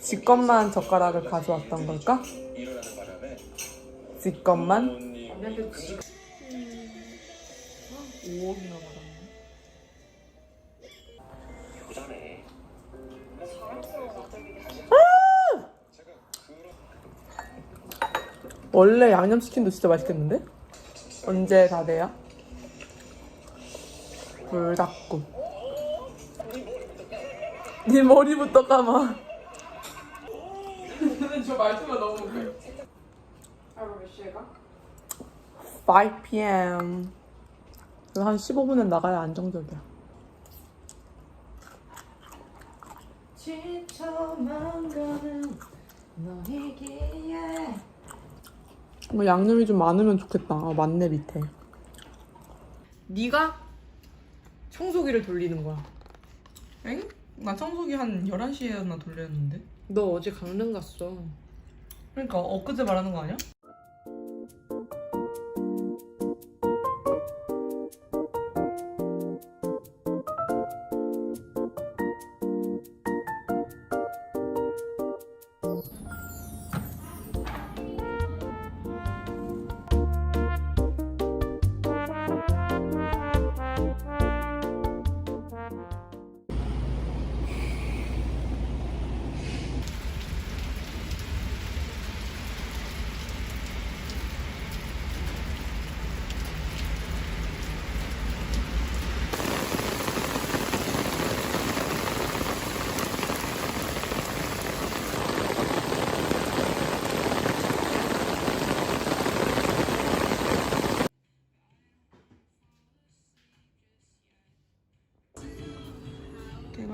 지 것만 젓가락을 가져왔던 걸까? 지 것만? 부모님 5억이나 받았네. 부자네. 원래 양념치킨도 진짜 맛있겠는데? 언제 다 돼요? 불닭국. 네 머리부터 감아. 근데 저 말투가 너무 웃겨. 하루 몇 시에 가? 5 p.m. 한 15분은 나가야 안정적이야. 지쳐만 가는 너에게 뭐 양념이 좀 많으면 좋겠다. 아, 맞네 밑에. 네가 청소기를 돌리는 거야. 엥? 나 청소기 한 11시에나 돌렸는데. 너 어제 강릉 갔어 그러니까 엊그제 말하는 거 아니야?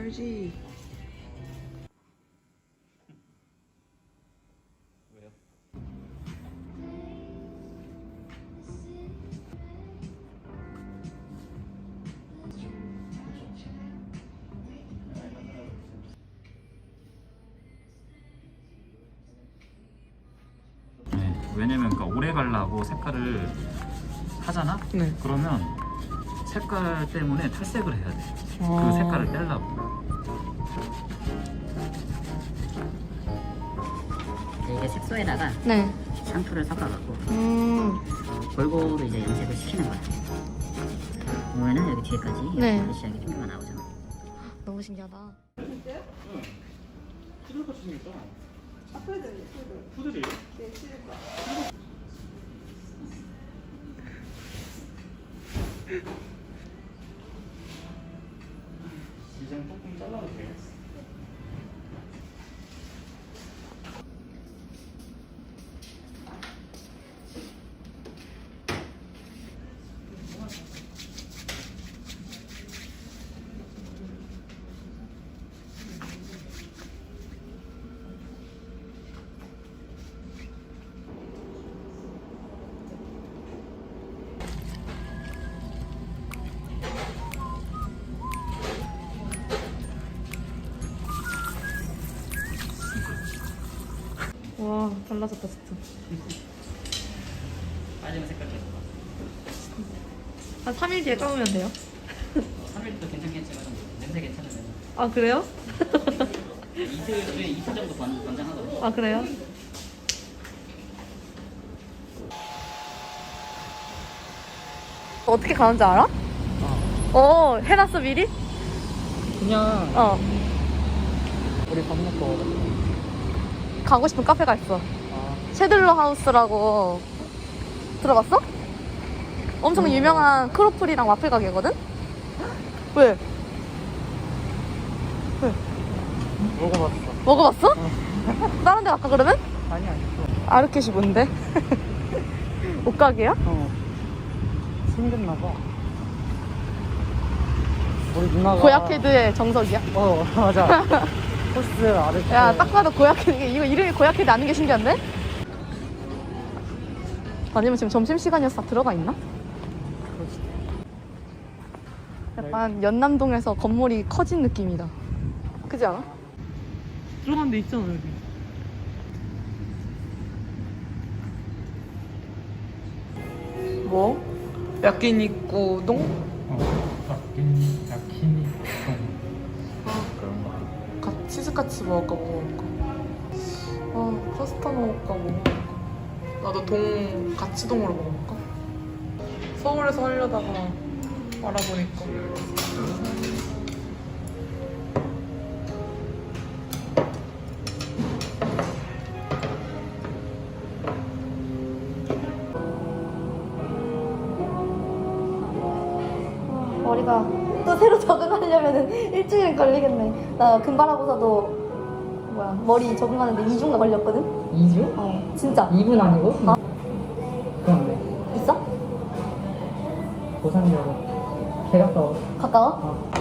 왜요? 네, 왜냐면 그러니까 오래 가려고 색깔을 하잖아? 네. 그러면 색깔 때문에 탈색을 해야 돼. 그 아. 색깔을 떼려고. 이게 색소에다가 네 샴푸를 섞어갖고 음, 골고루 이제 염색을 시키는 거야. 보면은 여기 뒤에까지 네. 이렇게 시작이 핑크가 나오죠. 너무 신기하다 푸들같이 생겼잖아. 푸들이에요? 디자인 와, 달라졌다, 진짜. 빠지는 색깔 계속 봐. 한 3일 뒤에 감으면 돼요? 3일도 괜찮겠지만 냄새 괜찮으면 아 그래요? 이틀 중에 이틀 정도 권- 권장하거든요. 아 그래요? 어떻게 가는지 알아? 어 해놨어 미리? 그냥 어 우리 밥 먹고. 가고 싶은 카페가 있어 아, 셰들러 하우스라고 들어봤어? 엄청 유명한 크로플이랑 와플 가게거든? 왜? 먹어봤어. 먹어봤어? 다른 데 갈까 그러면? 아니, 아니. 아르켓이 뭔데? 옷가게야? 어. 생겼나 봐. 우리 누나가. 고야캐드의 정석이야? 어, 맞아. 코스 아르케. 야, 딱 봐도 고야캐드. 이거 이름이 고야캐드 아닌 게 신기한데? 아니면 지금 점심시간이어서 다 들어가 있나? 약간 연남동에서 건물이 커진 느낌이다. 그지 않아? 들어간 데 있잖아, 여기. 뭐? 야끼니꾸 동? 어, 야키니, 야키니. 돈까스 먹을까 뭐 먹을까? 아 파스타 먹을까 뭐 먹을까? 나도 동 가치동으로 먹을까? 서울에서 하려다가 알아보니까 머리가 또 새로 적응하려면 일주일 걸리겠네. 나 금발하고서도 뭐야 머리 적응하는데 2주가 걸렸거든. 2주? 어 진짜 2분 아니고? 아. 그런데 있어? 고산이라고 개 가까워 가까워? 빨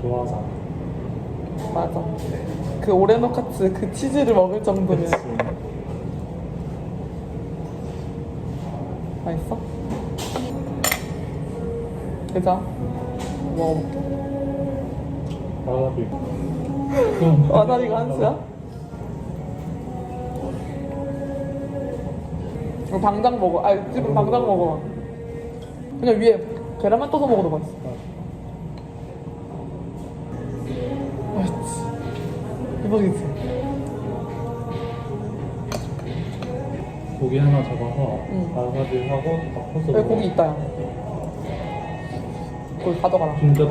좋아하잖아. 맞아 그 오레노 카츠 그 치즈를 먹을 정도면 그치? 맛있어? 그자 먹어볼게 와사비. 와사비가 한수야? 이거 당장 먹어 아 지금 당장 먹어 그냥 위에 계란만 떠서 먹어도 맛있어 대박이지 고기 하나 잡아서 응. 와사비 하고 바꿔서 여기 고기 있다 야 거기 가져가라 진짜.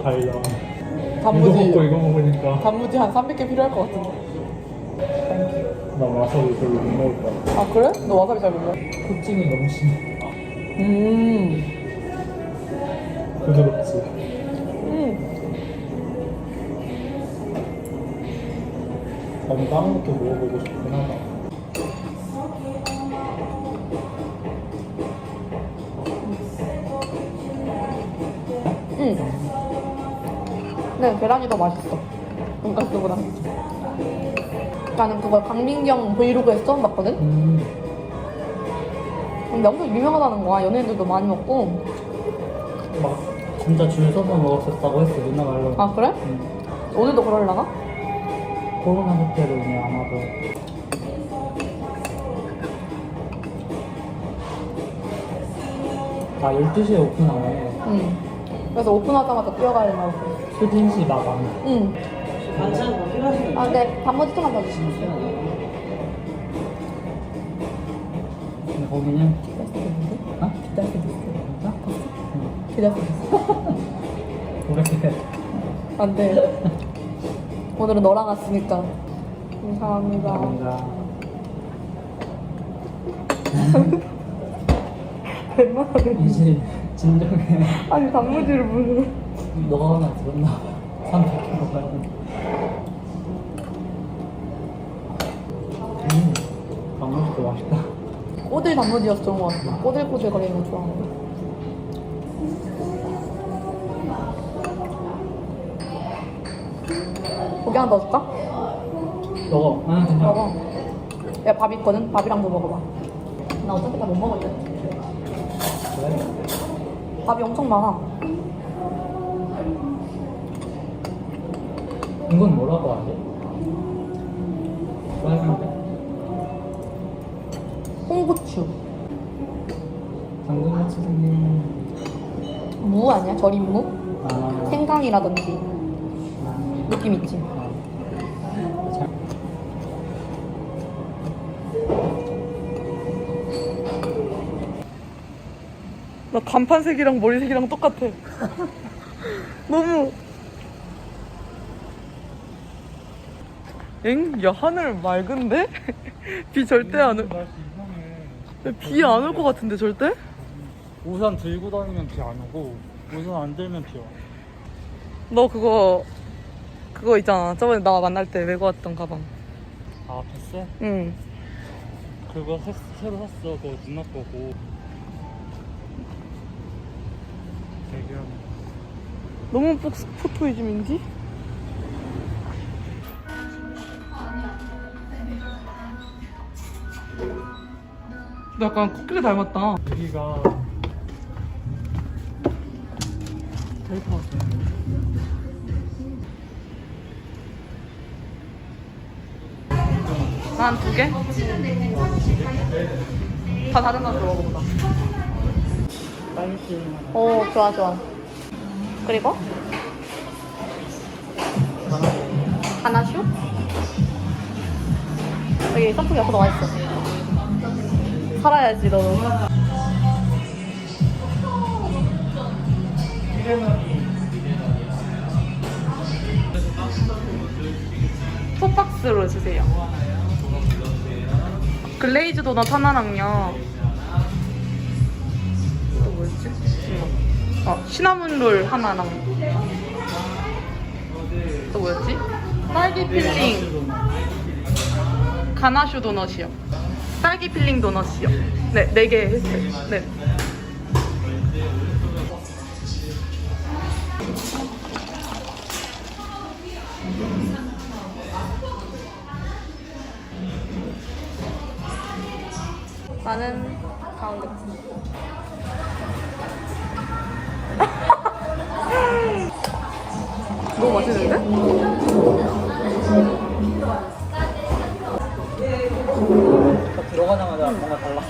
단무지 이거 먹고 이거 먹으니까 단무지 한 300개 필요할 것 같은데 나 와사비 별로 못 먹을 거야. 아 그래? 너 와사비 잘 먹냐? 코팅이 너무 심해. 음, 부드럽지. 것도 먹어보고 싶긴 하다. 응. 네, 계란이 더 맛있어. 돈가스보다. 나는 그걸 강민경 브이로그에서 처음 봤거든? 음. 근데 엄청 유명하다는 거야. 연예인들도 많이 먹고. 막 진짜 줄 서서 먹었었다고 했어 누나가 알고 아, 그래? 응. 오늘도 그럴라나? 코로나 사태로 그냥 아마도 아 12시에 오픈하네 응. 그래서 오픈하자마자 뛰어가야 된다고. 수진씨 마감 응. 아, 네. 단무지 좀만 더 주시면 근데 거기는 어? 진짜? 있어. 오래 기다려 안 돼. 오늘은 너랑 왔으니까. 감사합니다. 감사합니다 웬만하면. 이제 진정해 아니, 단무지를 무슨. 너가 하나 들었나 봐 300kg 가는 음 방금도 맛있다 꼬들 단무지여서 좋은 것 같아. 꼬들꼬들 거리는 거 좋아하는 고기 하나 더 줄까? 먹어 아 그냥 먹어. 야, 밥 있거든? 밥이랑도 먹어봐. 나 어차피 다 못 먹을 때. 그래? 밥이 엄청 많아. 이건 뭐라고 하지? 빨간데 홍고추. 당근같이 생긴 무 아니야? 절인 무? 아 생강이라든지. 느낌 있지? 나 간판색이랑 머리색이랑 똑같아. 너무. 엥? 야, 하늘 맑은데? 비 절대 안 올, 날씨 이상해. 비 안 올 것 같은데, 절대? 우산 들고 다니면 비 안 오고 우산 안 들면 비 와. 너 그거, 그거 있잖아. 저번에 나 만날 때 메고 왔던 가방. 아 패스? 응. 그거 새, 새로 샀어. 그거 누나 거고. 너무 폭, 포토이즘인지? 너 약간 코끼리 닮았다. 여기가 데이터 난두 개? 다 다른 맛으로 먹어보자. 오 좋아 좋아. 그리고 하나슈? 여기 선풍기 앞에 나와 있어. 살아야지 너. 소박스로 주세요. 글레이즈 도넛 하나랑요. 또 뭐였지? 어, 시나몬 롤 하나랑. 또 뭐였지? 딸기 필링. 가나슈 도넛이요. 딸기 필링 도넛이요. 네, 네개 했어요. 네. 나는 가운데. 너무 맛있는데? 들어가자마자 뭔가 달라.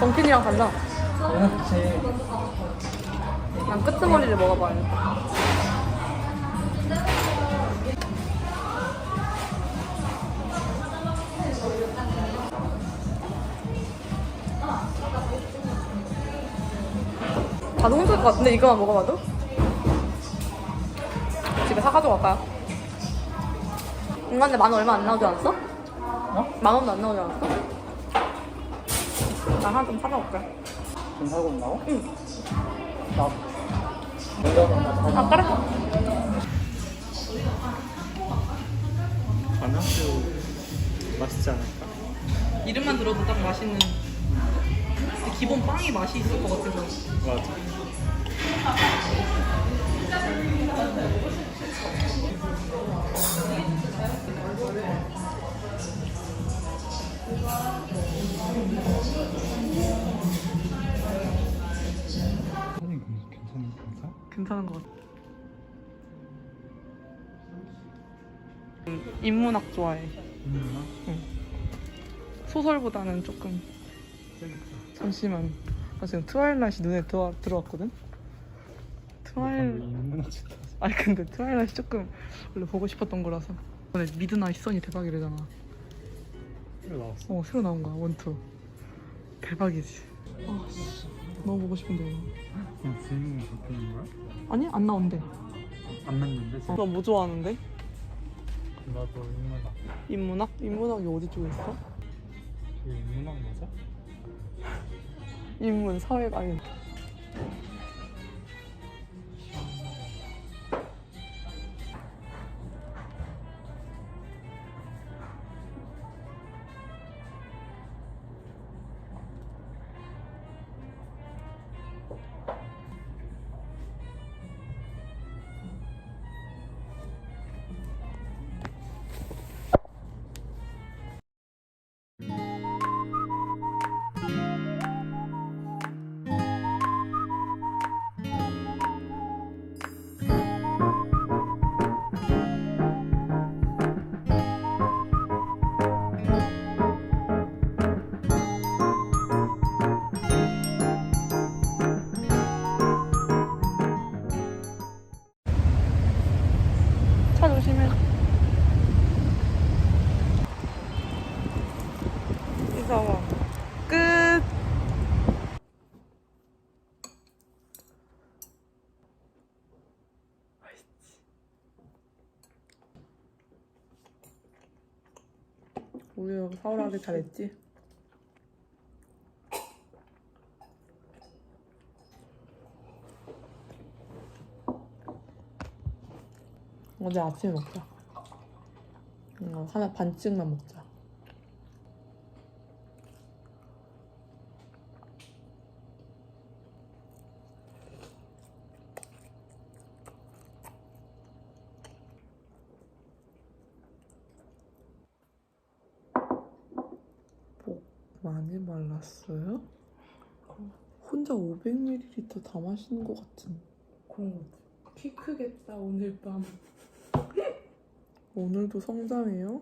덩킨이랑 달라. 그렇지. 난 끄트머리를 먹어봐야겠다. 다 너무 힘들 것 같은데 이거만 먹어봐도? 집에 사가지고 갈까요? 인간데 만원 얼마 안 나오지 않았어? 어? 만 원도 안 나오지 않았어? 나 하나 좀 사다 올게. 좀 살고 있나고? 응. 나. 아 그래? 가면수 맛있지 않을까? 이름만 들어도 딱 맛있는 근데 기본 빵이 맛이 있을 것 같아서 맞아. 괜찮은 것 같아. 음, 인문학 좋아해. 있나? 소설보다는 조금 잠시만 나 지금 트와일라이트 눈에 들어, 들어왔거든? 트와일... 좋다. 아니 근데 트와일라이트 조금 원래 보고 싶었던 거라서 이번에 미드나잇 선이 대박이래잖아 이거 나왔어. 어 새로 나온 거야 원투 대박이지 아 씨, 너무 보고 싶은데 그냥 주인공이 바뀌는 거야? 아니 안 나온대 안 맞는데 지금? 너뭐 좋아하는데? 나도 인문학. 인문학? 인문학이 어디 쪽에 있어? 이게 인문학 맞아? 인문, 사회가 아 조심해. 이사와 끝. 우유 사오라기 잘했지? 어제 아침에 먹자. 응, 하나 반씩만 먹자. 복, 막 많이 말랐어요? 혼자 500ml 다 마시는 것 같은. 그런 거 같아. 키 크겠다 오늘 밤. 오늘도 성장해요?